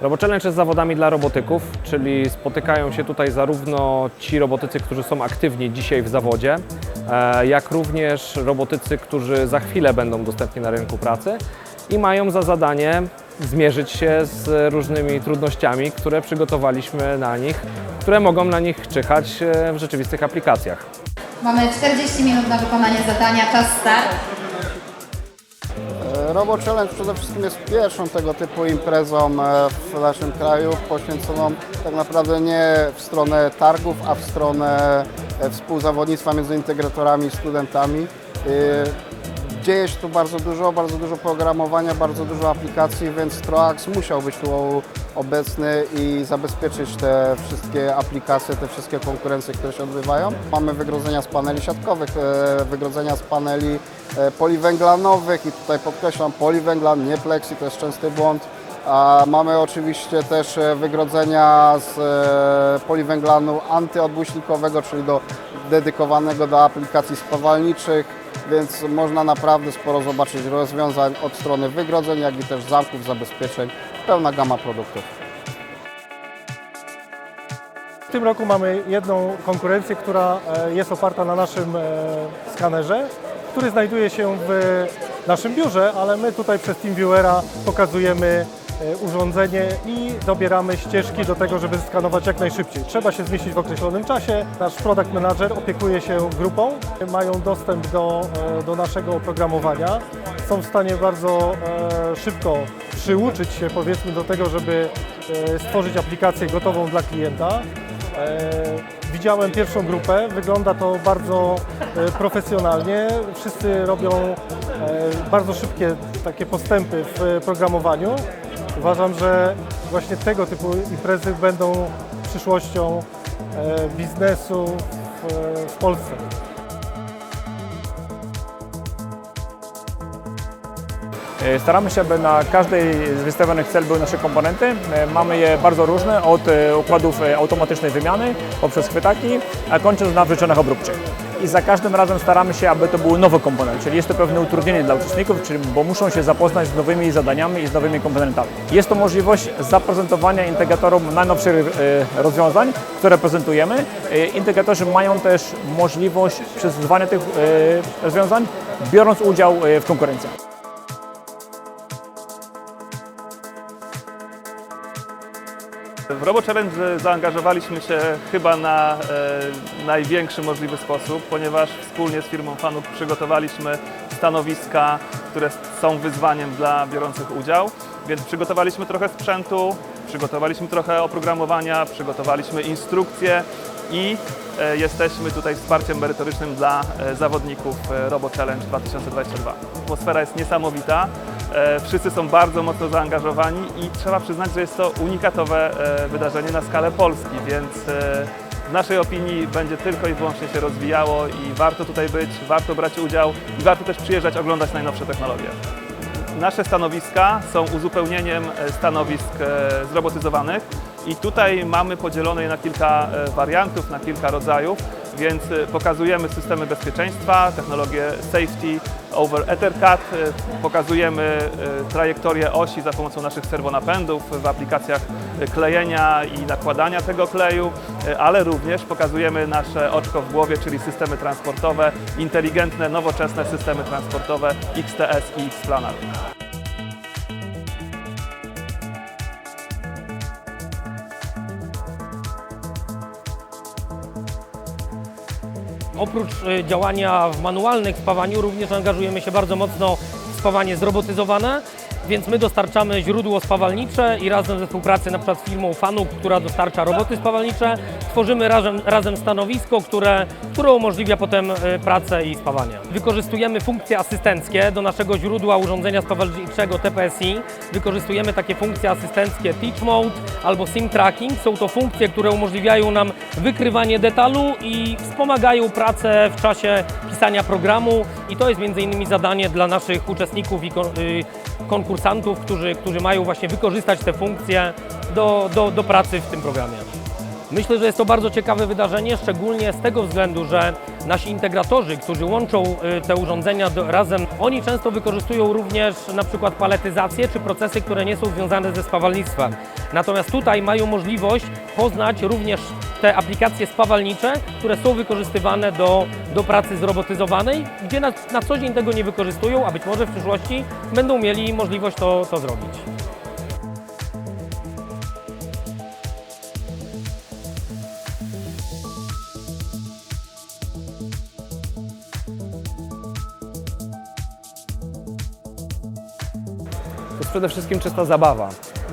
Robo Challenge jest zawodami dla robotyków, czyli spotykają się tutaj zarówno ci robotycy, którzy są aktywni dzisiaj w zawodzie, e, jak również robotycy, którzy za chwilę będą dostępni na rynku pracy i mają za zadanie zmierzyć się z różnymi trudnościami, które przygotowaliśmy na nich, które mogą na nich czyhać e, w rzeczywistych aplikacjach. Mamy 40 minut na wykonanie zadania, czas start. E, Robo Challenge przede wszystkim jest pierwszą tego typu imprezą e, w naszym kraju, poświęconą tak naprawdę nie w stronę targów, a w stronę e, współzawodnictwa między integratorami i studentami. Dzieje się tu bardzo dużo, bardzo dużo programowania, bardzo dużo aplikacji, więc Troax musiał być tu obecny i zabezpieczyć te wszystkie aplikacje, te wszystkie konkurencje, które się odbywają. Mamy wygrodzenia z paneli siatkowych, e, wygrodzenia z paneli e, poliwęglanowych i tutaj podkreślam poliwęglan, nie plexi, to jest częsty błąd. A mamy oczywiście też e, wygrodzenia z poliwęglanu antyodbłyśnikowego, czyli do, dedykowanego do aplikacji spawalniczych, więc można naprawdę sporo zobaczyć rozwiązań od strony wygrodzeń, jak i też zamków, zabezpieczeń, pełna gama produktów. W tym roku mamy jedną konkurencję, która e, jest oparta na naszym e, skanerze, który znajduje się w naszym biurze, ale my tutaj przez TeamViewera pokazujemy urządzenie i dobieramy ścieżki do tego, żeby skanować jak najszybciej. Trzeba się zmieścić w określonym czasie. Nasz product manager opiekuje się grupą, mają dostęp do, e, do naszego oprogramowania, są w stanie bardzo e, szybko przyuczyć się powiedzmy do tego, żeby e, stworzyć aplikację gotową dla klienta. E, Widziałem pierwszą grupę, wygląda to bardzo e, profesjonalnie. Wszyscy robią e, bardzo szybkie takie postępy w programowaniu. Uważam, że właśnie tego typu imprezy będą przyszłością e, biznesu w, Polsce. E, Staramy się, aby na każdej z wystawionych cel były nasze komponenty. E, Mamy je bardzo różne, od układów automatycznej wymiany poprzez chwytaki, a kończąc na wyczynach obróbczych. I za każdym razem staramy się, aby to były nowe komponenty, czyli jest to pewne utrudnienie dla uczestników, bo muszą się zapoznać z nowymi zadaniami i z nowymi komponentami. Jest to możliwość zaprezentowania integratorom najnowszych e, rozwiązań, które prezentujemy. E, Integratorzy mają też możliwość przesuwania tych e, rozwiązań, biorąc udział w konkurencjach. W Robo Challenge zaangażowaliśmy się chyba na e, największy możliwy sposób, ponieważ wspólnie z firmą fanów przygotowaliśmy stanowiska, które są wyzwaniem dla biorących udział. Więc przygotowaliśmy trochę sprzętu, przygotowaliśmy trochę oprogramowania, przygotowaliśmy instrukcje i e, jesteśmy tutaj wsparciem merytorycznym dla e, zawodników e, Robo Challenge 2022. Atmosfera jest niesamowita. E, Wszyscy są bardzo mocno zaangażowani i trzeba przyznać, że jest to unikatowe e, wydarzenie na skalę Polski, więc e, w naszej opinii będzie tylko i wyłącznie się rozwijało i warto tutaj być, warto brać udział i warto też przyjeżdżać, oglądać najnowsze technologie. Nasze stanowiska są uzupełnieniem stanowisk zrobotyzowanych i tutaj mamy podzielone je na kilka e, wariantów, na kilka rodzajów, więc e, pokazujemy systemy bezpieczeństwa, technologię safety over Ethercat, e, pokazujemy trajektorię osi za pomocą naszych serwonapędów w aplikacjach klejenia i nakładania tego kleju, ale również pokazujemy nasze oczko w głowie, czyli systemy transportowe, inteligentne, nowoczesne systemy transportowe XTS i Xplanar. Oprócz e, działania w manualnych spawaniu, również angażujemy się bardzo mocno w spawanie zrobotyzowane, więc my dostarczamy źródło spawalnicze i razem we współpracy na przykład z firmą Fanuk, która dostarcza roboty spawalnicze, tworzymy razem, razem stanowisko, które, które umożliwia potem e, pracę i spawanie. Wykorzystujemy funkcje asystenckie do naszego źródła urządzenia spawalniczego TPSI. Wykorzystujemy takie funkcje asystenckie Teach Mode albo Sim Tracking. Są to funkcje, które umożliwiają nam wykrywanie detalu i wspomagają pracę w czasie pisania programu i to jest między innymi zadanie dla naszych uczestników i kon- konkursantów, którzy, którzy mają właśnie wykorzystać te funkcje do, do, do pracy w tym programie. Myślę, że jest to bardzo ciekawe wydarzenie, szczególnie z tego względu, że nasi integratorzy, którzy łączą y, te urządzenia razem, oni często wykorzystują również na przykład paletyzację czy procesy, które nie są związane ze spawalnictwem. Natomiast tutaj mają możliwość poznać również te aplikacje spawalnicze, które są wykorzystywane do, do pracy zrobotyzowanej, gdzie na, na co dzień tego nie wykorzystują, a być może w przyszłości będą mieli możliwość to, to zrobić. Jest przede wszystkim czysta zabawa.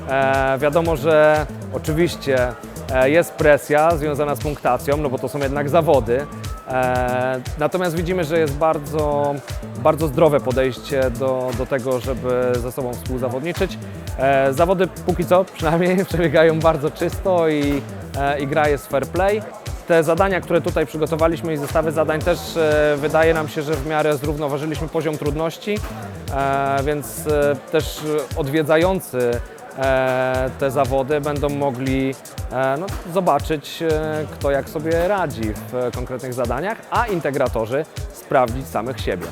E, wiadomo, że oczywiście e, jest presja związana z punktacją, no bo to są jednak zawody. E, natomiast widzimy, że jest bardzo, bardzo zdrowe podejście do, do tego, żeby ze sobą współzawodniczyć. E, zawody póki co przynajmniej przebiegają bardzo czysto i, e, i gra jest fair play. Te zadania, które tutaj przygotowaliśmy i zestawy zadań też e, wydaje nam się, że w miarę zrównoważyliśmy poziom trudności, e, więc e, też odwiedzający te zawody będą mogli no, zobaczyć, kto jak sobie radzi w konkretnych zadaniach, a integratorzy sprawdzić samych siebie.